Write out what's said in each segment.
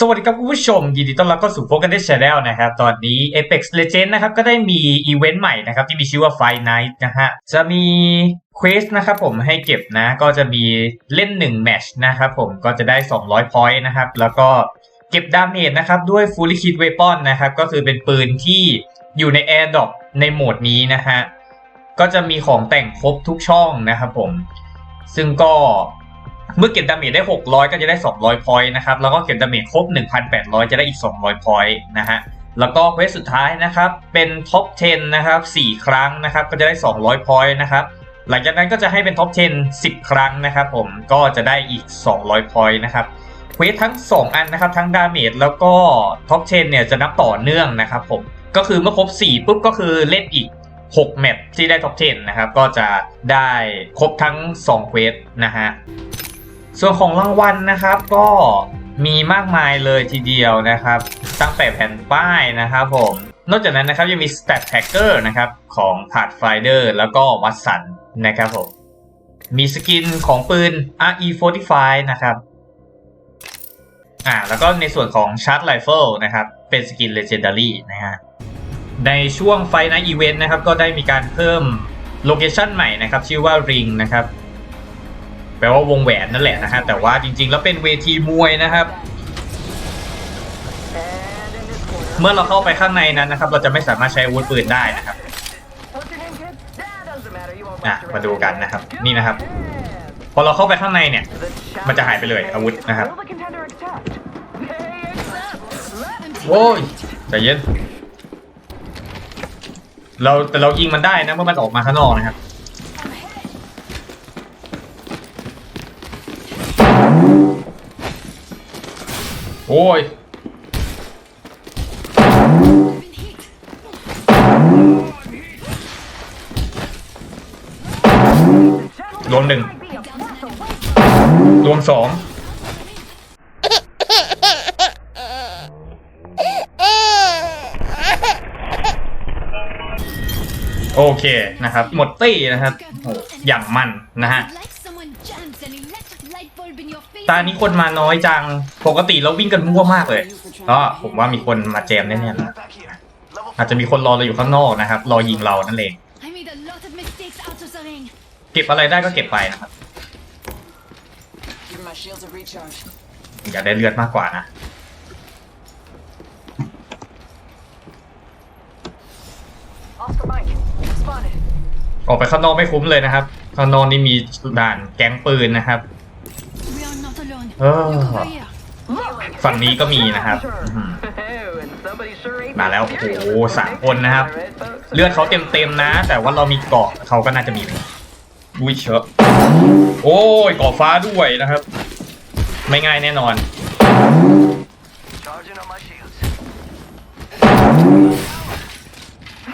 สวัสดีครับคุณผู้ชม ยินดีต้อนรับเข้าสู่โฟกัสเดชแนลนะครับตอนนี้ Apex Legends นะครับก็ได้มีอีเวนต์ใหม่นะครับที่มีชื่อว่า Fight Night นะฮะจะมีเควสนะครับผมให้เก็บนะ ก็จะมีเล่น1แมชนะครับผมก็จะได้ 200 point นะครับ แล้วก็เก็บดาเมจนะครับด้วย Fully Kit Weapon นะครับ ก็คือเป็นปืนที่อยู่ใน Air Drop ในโหมดนี้นะฮะก็จะมีของแต่งครบทุกช่องนะครับผมซึ่งก็ เมื่อเก็บดาเมจได้ 600 ก็จะได้ 200 พอยต์นะครับ แล้วก็เก็บดาเมจครบ 1,800 จะได้อีก 200 พอยต์นะฮะ แล้วก็เควสสุดท้ายนะครับ เป็นท็อป 10 นะครับ 4 ครั้งนะครับ ก็จะได้ 200 พอยต์นะครับ หลังจากนั้นก็จะให้เป็นท็อป 10 10 ครั้งนะครับผม ก็จะได้อีก 200 พอยต์นะครับ เควสทั้ง 2 อันนะครับ ทั้งดาเมจแล้วก็ท็อป 10 เนี่ยจะนับต่อเนื่องนะครับผม ก็คือเมื่อครบ 4 ปุ๊บก็คือเล่นอีก6แมตช์ที่ได้ท็อป 10 นะครับ ก็จะได้ครบทั้ง2เควสนะฮะ ส่วนของรางวัลนะครับก็มีมากมายเลยทีเดียวนะครับ ตั้งแต่แผ่นป้ายนะครับผม นอกจากนั้นนะครับยังมี Stat Tracker นะครับของ Pathfinder แล้วก็วัตสันนะครับผม มีสกินของปืน RE45 นะครับอ่าแล้วก็ในส่วนของ Shard Rifle นะครับ เป็นสกิน Legendary นะฮะในช่วงไฟในอีเวนต์นะครับ ก็ได้มีการเพิ่มโลเคชันใหม่นะครับ ชื่อว่า Ring นะครับ แปลว่าวงแหวนนั่นแหละนะฮะแต่ว่าจริงๆ แล้วเป็นเวทีมวยนะครับ เมื่อเราเข้าไปข้างในนั้นนะครับ เราจะไม่สามารถใช้อาวุธปืนได้นะครับอะมาดูกันนะครับ นี่นะครับ พอเราเข้าไปข้างในเนี่ย มันจะหายไปเลยอาวุธนะครับโอ้ยใจเย็นเราแต่เรายิงมันได้นะเมื่อมันออกมาข้างนอกนะครับ โอ้ยรวมหนึ่งรวมสอง โอเคนะครับ หมดตี้นะครับโอ้อย่างมันนะฮะ ตานี้คนมาน้อยจัง ปกติเราวิ่งกันมั่วมากเลย ก็ผมว่ามีคนมาแจมแน่ๆนะอาจจะมีคนรอเราอยู่ข้างนอกนะครับ รอยิงเรานั่นเอง เก็บอะไรได้ก็เก็บไปนะครับ อยากได้เลือดมากกว่านะออกไปข้างนอกไม่คุ้มเลยนะครับ ข้างนอกนี่มีด่านแก๊งปืนนะครับ เออฝั่งนี้ก็มีนะครับอื้อหือมาแล้วโอ้โหสามคนนะครับ เลือดเขาเต็มๆนะ แต่ว่าเรามีเกาะเขาก็น่าจะมีอุ้ยเชอะโอ้ยเกาะฟ้าด้วยนะครับ ไม่ง่ายแน่นอน Charging on my shields.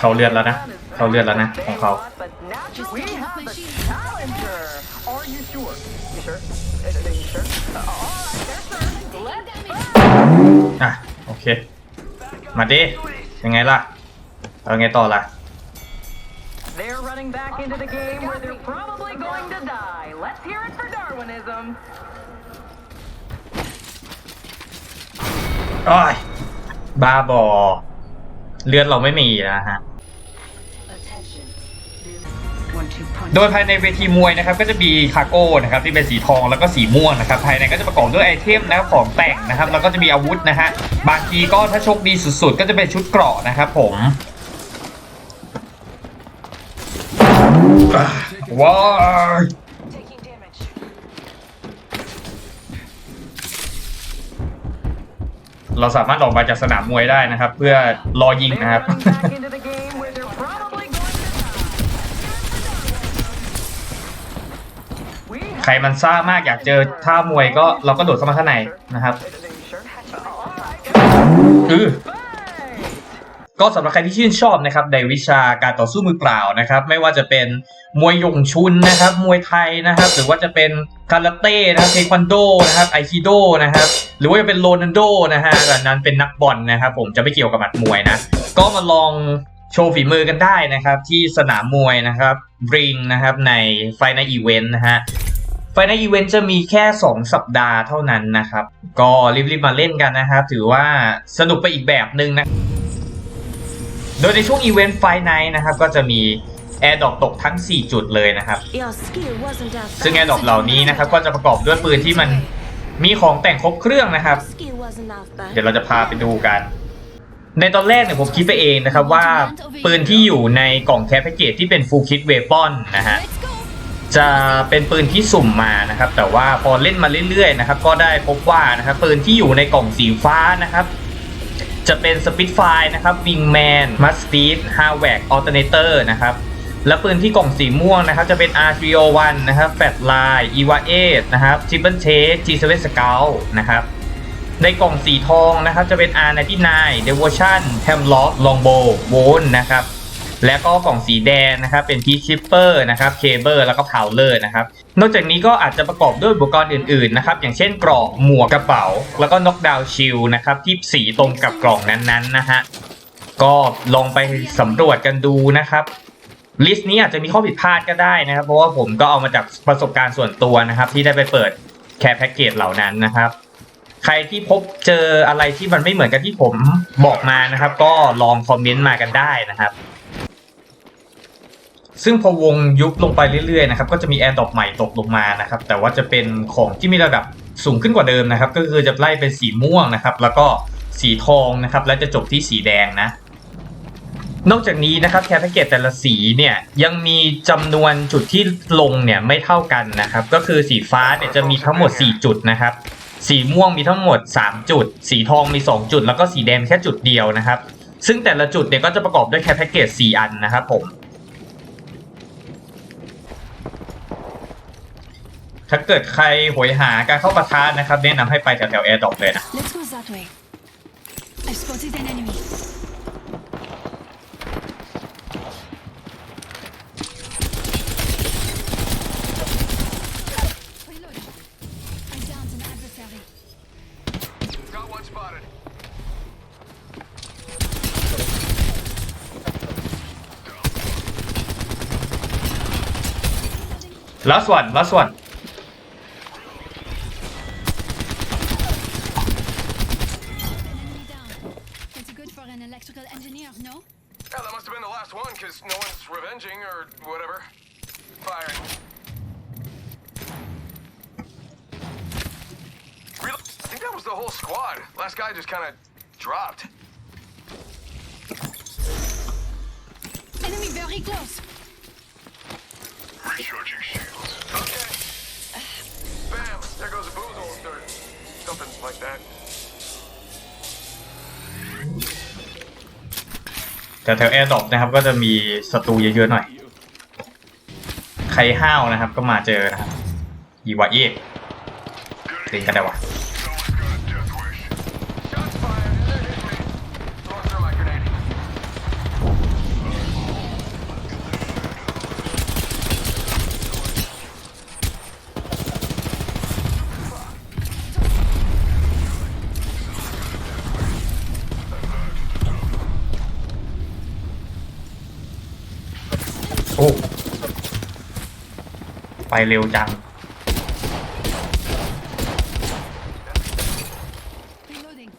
เขาเลือดแล้วนะเขาเลือดแล้วนะของเขา But naturally, we have the challenger. Are you sure? You sure? Uh, uh, you sure? Uh, alright, there, sir. Let's อะ โอเค มาดิ ยังไงล่ะ เอาไงต่อล่ะ They're running back into the game where they're probably going to die. Let's hear it for Darwinism. อ้อยบ้าบอ เลือดเราไม่มีนะฮะ โดยภายในเวทีมวยนะครับก็จะมีคาร์โก้นะครับที่เป็นสีทองแล้วก็สีม่วงนะครับภายในก็จะประกอบด้วยไอเทมนะครับของแต่งนะครับแล้วก็จะมีอาวุธนะฮะบางทีก็ถ้าโชคดีสุดๆ ก็จะเป็นชุดเกราะนะครับผมอะว้าย Taking damage. เราสามารถออกมาจากสนามมวยได้นะครับ เพื่อรอยิง They're นะครับ ใครมันซ่ามากอยากเจอท่ามวยก็เราก็โดดเข้ามาข้างในนะครับ Uh, you sure? Alright. อือก็สำหรับใครที่ชื่นชอบนะครับในวิชาการต่อสู้มือเปล่านะครับ ไม่ว่าจะเป็นมวยยงชุนนะครับ มวยไทยนะครับ หรือว่าจะเป็นคาราเต้นะครับเทควันโดนะครับไอคิโดนะครับ หรือว่าจะเป็นโรนัลโดนะฮะแบบนั้นเป็นนักบอลนะครับ ผมจะไม่เกี่ยวกับหมัดมวยนะ ก็มาลองโชว์ฝีมือกันได้นะครับ ที่สนามมวยนะครับริงนะครับในไฟในอีเวนต์นะฮะ ไฟในอีเวนต์จะมีแค่ 2 สัปดาห์เท่านั้นนะครับ ก็รีบๆมาเล่นกันนะครับ ถือว่าสนุกไปอีกแบบหนึ่งนะ โดยในช่วงอีเวนต์ไฟไนนะครับ ก็จะมีแอร์ดรอปตกทั้ง 4 จุดเลยนะครับ Your skill wasn't as ซึ่งแอร์ดรอปเหล่านี้นะครับ ก็จะประกอบด้วยปืนที่มันมีของแต่งครบเครื่องนะครับ Skill wasn't as bad. เดี๋ยวเราจะพาไปดูกัน ในตอนแรกเนี่ยผมคิดไปเองนะครับว่าปืนที่อยู่ในกล่องแคปแพ็กเกจที่เป็น full kit weapon นะฮะ จะเป็นปืนที่สุ่มมานะครับ แต่ว่าพอเล่นมาเรื่อยๆนะครับ ก็ได้พบว่านะครับปืนที่อยู่ในกล่องสีฟ้านะครับ จะเป็น Spitfire นะครับ Wingman Mustang Havoc Alternator นะครับและปืนที่กล่องสีม่วงนะครับจะเป็น R301 นะครับ Fatline Eva 8นะครับ Triple Take G7 Scout นะครับในกล่องสีทองนะครับจะเป็น R99 Devotion Hemlock Longbow w o l นะครับ และก็กล่องสีแดงนะครับเป็น Peak Shipper นะครับ Caber แล้วก็ Prowler นะครับนอกจากนี้ก็อาจจะประกอบด้วยอุปกรณ์อื่นๆนะครับอย่างเช่นกรอกหมวกกระเป๋า แล้วก็ Knockdown Shield นะครับที่สีตรงกับกล่องนั้นๆนะฮะก็ลองไปสำรวจกันดูนะครับลิสต์นี้อาจจะมีข้อผิดพลาดก็ได้นะครับ เพราะว่าผมก็เอามาจากประสบการณ์ส่วนตัวนะครับ ที่ได้ไปเปิดแคร์แพ็กเกจเหล่านั้นนะครับ ใครที่พบเจออะไรที่มันไม่เหมือนกันที่ผมบอกมานะครับ ก็ลองคอมเมนต์มากันได้นะครับ ซึ่งพอวงยุบลงไปเรื่อยๆนะครับก็จะมีแอร์ดรอปใหม่ตกลงมานะครับแต่ว่าจะเป็นของที่มีระดับสูงขึ้นกว่าเดิมนะครับก็คือจะไล่เป็นสีม่วงนะครับแล้วก็สีทองนะครับและจะจบที่สีแดงนะนอกจากนี้นะครับแคร์แพ็กเกจแต่ละสีเนี่ยยังมีจำนวนจุดที่ลงเนี่ยไม่เท่ากันนะครับก็คือสีฟ้าเนี่ยจะมีทั้งหมด 4 จุดนะครับสีม่วงมีทั้งหมด 3 จุด สีทองมี 2 จุด แล้วก็สีแดงแค่จุดเดียวนะครับ ซึ่งแต่ละจุดเนี่ยก็จะประกอบด้วยแคร์แพ็กเกจ4อันนะครับผม ถ้าเกิดใครโหยหาการเข้าประทานนะครับ แนะนำให้ไปแถวๆแอร์ดรอปเลยนะ Let's go that way. I've spotted an enemy. Reloading. I downed an adversary. Got one spotted. The whole squad. Last guy just kind of dropped. Enemy very close. Recharging shields. Okay. Bam! There goes a boozle or something like that. แถวๆแอร์ดรอปนะครับก็จะมีศัตรูเยอะๆหน่อย ใครห้าวนะครับก็มาเจอนะครับอีวาเอกตีกันได้วะ ไปเร็วจัง Reloading.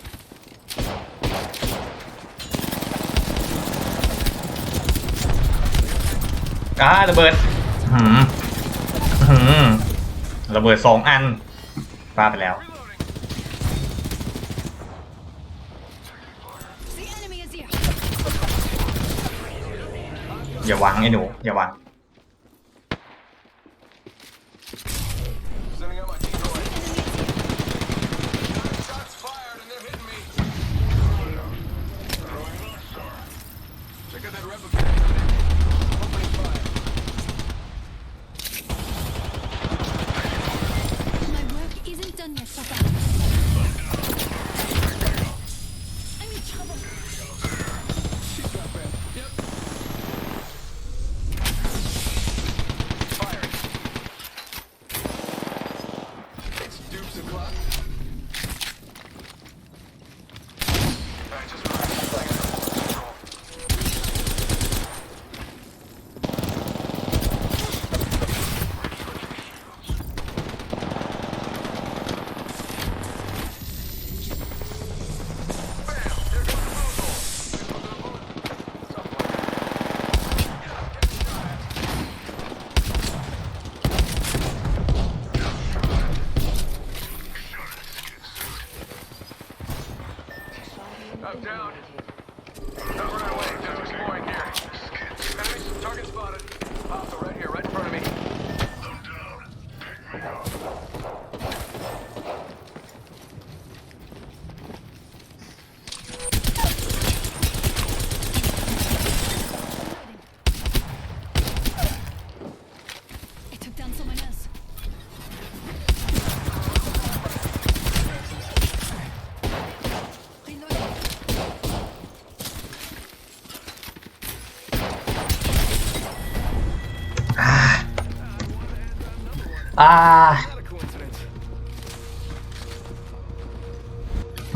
อ้าระเบิดหืมหืมระเบิดสองอันฟาดไปแล้ว The enemy is here. อย่าวางไอ้หนู อย่าวาง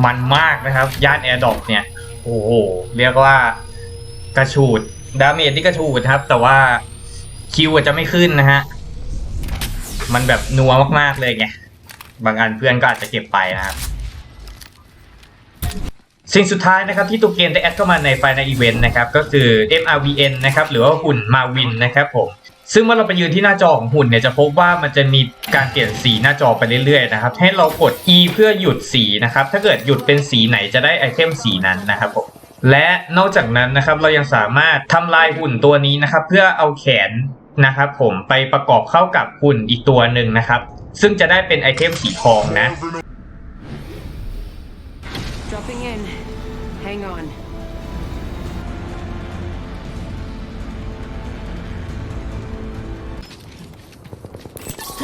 มันมากนะครับ ย่านแอร์ดอกเนี่ย โอ้โห เรียกว่ากระชูด ดาเมจที่กระชูดครับ แต่ว่าคิวอาจจะไม่ขึ้นนะฮะ มันแบบนัวมากๆเลยไง บางอันเพื่อนก็อาจจะเก็บไปนะครับ สิ่งสุดท้ายนะครับที่ตัวเกมได้แอดเข้ามาในไฟในอีเวนต์นะครับ ก็คือ MRVN นะครับ หรือว่าหุ่นมาวินนะครับผม ซึ่งเมื่อเราไปยืนที่หน้าจอของหุ่นเนี่ยจะพบว่ามันจะมีการเปลี่ยนสีหน้าจอไปเรื่อยๆนะครับ ให้เรากด E เพื่อหยุดสีนะครับ ถ้าเกิดหยุดเป็นสีไหนจะได้ไอเทมสีนั้นนะครับผมและนอกจากนั้นนะครับเรายังสามารถทำลายหุ่นตัวนี้นะครับ เพื่อเอาแขนนะครับผมไปประกอบเข้ากับหุ่นอีกตัวหนึ่งนะครับ ซึ่งจะได้เป็นไอเทมสีทองนะ Dropping in. Hang on.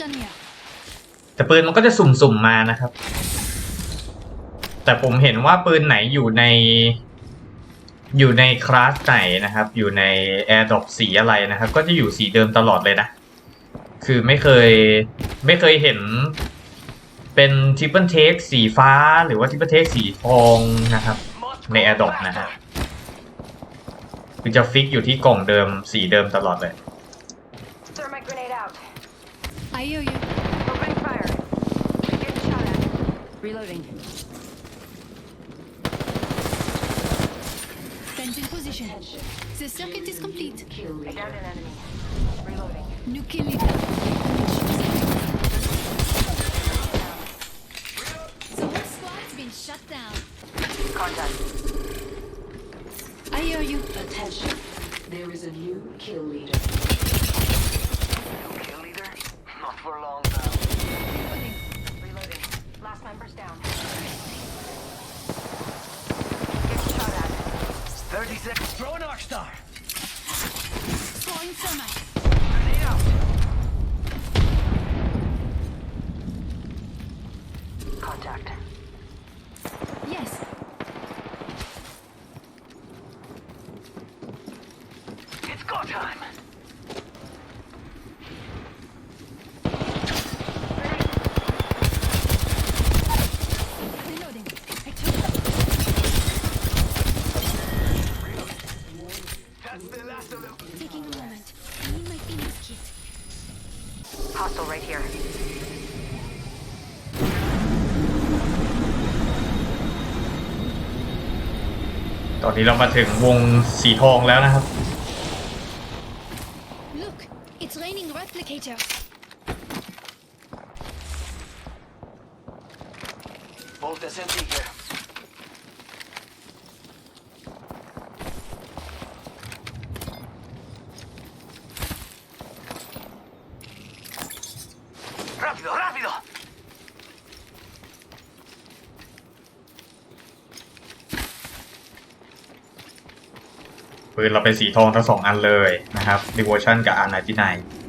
Eva shotgun here. แต่ปืนมันก็จะสุ่มๆมานะครับ แต่ผมเห็นว่าปืนไหนอยู่ใน อยู่ในคลาสไหนนะครับ อยู่ใน Air d r o p สีอะไรนะครับ ก็จะอยู่สีเดิมตลอดเลยนะ คือไม่เคยไม่เคยเห็นเป็นทริปเปิลเทคสีฟ้าหรือว่าทริปเปิลเทคสีทองนะครับ ใน Air d r o p นะฮะคือจะฟิกอยู่ที่กล่องเดิมสีเดิมตลอดเลย I hear you. Opening fire. Getting shot at. Reloading. Fence in position. The circuit is complete. I downed an enemy. Reloading. New kill leader. The whole squad's been shut down. Contact. I hear you. Attention. There is a new kill leader. Kill leader? Not for long now. Reloading. Reloading. Last member's down. Getting shot at. 30 seconds. Throw an arc star. Throwing thermite. Grenade out. นนี้เรามาถึงวงสีทองแล้วนะครับ Look, it's raining replicators. ปืนเราเป็นสีทองทั้งสองอันเลยนะครับดีโวชั่นกับ R99 Enemy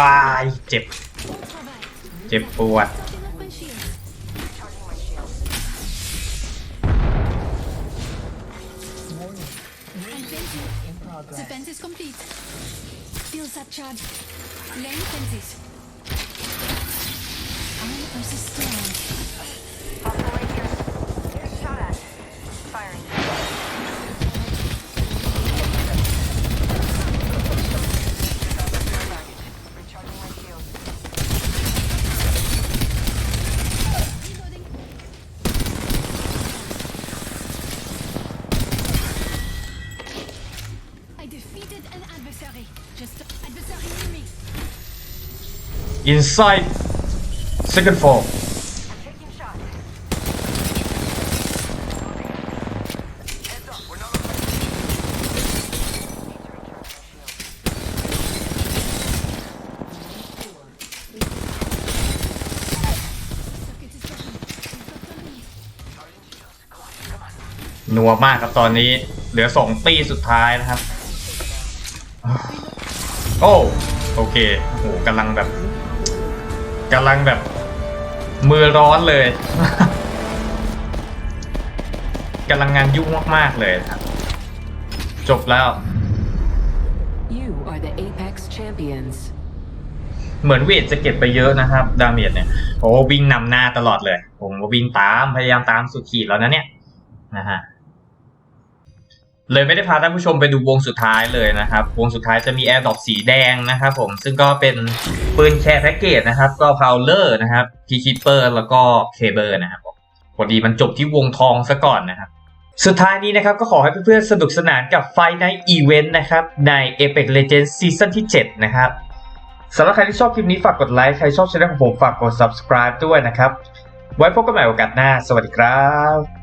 ตายเจ็บ เจ็บปวด broken. We've got company. นัวมากครับตอนนี้เหลือสองตีสุดท้ายนะครับ โอ้ โอเคโหกำลังแบบ กำลังแบบ มือร้อนเลยกำลังงานยุ่งมากๆเลยครับ จบแล้ว You are the Apex champions. เหมือนเวทจะเก็บไปเยอะนะครับ ดาเมจเนี่ย โอ้วิ่งนำหน้าตลอดเลย ผมก็วิ่งตามพยายามตามสุดขีดแล้วนะเนี่ยนะฮะ เลยไม่ได้พาท่านผู้ชมไปดูวงสุดท้ายเลยนะครับ วงสุดท้ายจะมีแอร์ดอปสีแดงนะครับผมซึ่งก็เป็นปืนแคร์แพ็กเกจนะครับ ก็พาวเลอร์นะครับพีคิปเปอร์แล้วก็เคเบิลนะครับพอดีมันจบที่วงทองซะก่อนนะครับสุดท้ายนี้นะครับก็ขอให้เพื่อนๆสนุกสนานกับไฟในอีเวนต์นะครับ ใน Apex Legends ซีซั่นที่ 7 นะครับสำหรับใครที่ชอบคลิปนี้ฝากกดไลค์ ใครชอบช่องของผมฝากกด subscribe ด้วยนะครับ ไว้พบกันใหม่โอกาสหน้า สวัสดีครับ